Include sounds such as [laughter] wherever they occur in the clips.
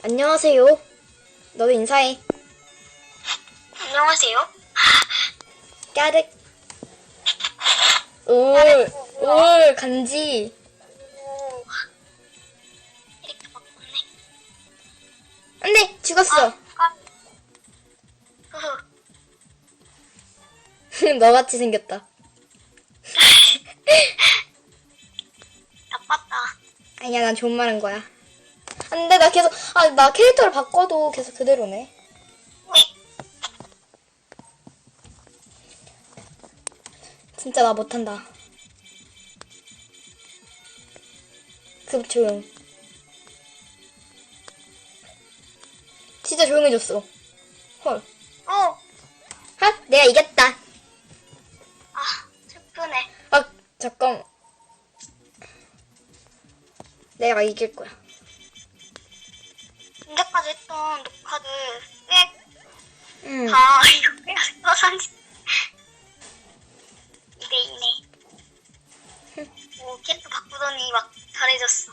안녕하세요. 너도 인사해. 안녕하세요. 까르. 올, 올, 간지. 오. 캐릭터 바꿨네. 안 돼! 죽었어. 아. [laughs] 너같이 생겼다. 나빴다. 아니야, 난 좋은 말한 거야. 안 돼, 나 계속, 아, 나 캐릭터를 바꿔도 계속 그대로네. 네. 진짜 나 못한다. 급 조용. 진짜 조용해졌어. 헐. 오. 아, 내가 이겼다. 아, 슬프네. 아, 잠깐. 내가 이길 거야. 언제까지 했던 녹화들 꽤 응. 다 이렇게 써산지 2대2네. [laughs] 오, 캐릭터 바꾸더니 막 잘해졌어.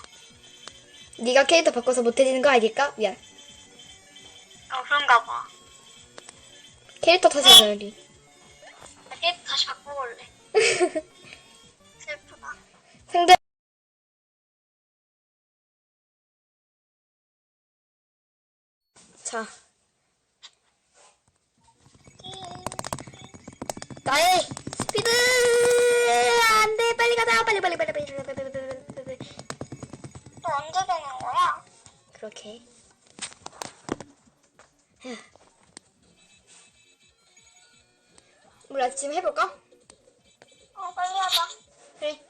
네가 캐릭터 바꿔서 못해지는 거 알겠까? 미안. 어, 그런가 봐. 캐릭터 탓이야, 우리. 나 캐릭터 다시 바꿔볼래. [laughs] 자. 나의 스피드! 안 돼! 빨리 가자! 빨리, 빨리, 빨리, 빨리, 빨리, 빨리, 빨리, 빨리. 또 언제 되는 거야? 그렇게. 몰라, 지금 해볼까? 어, 빨리 하자. 그래.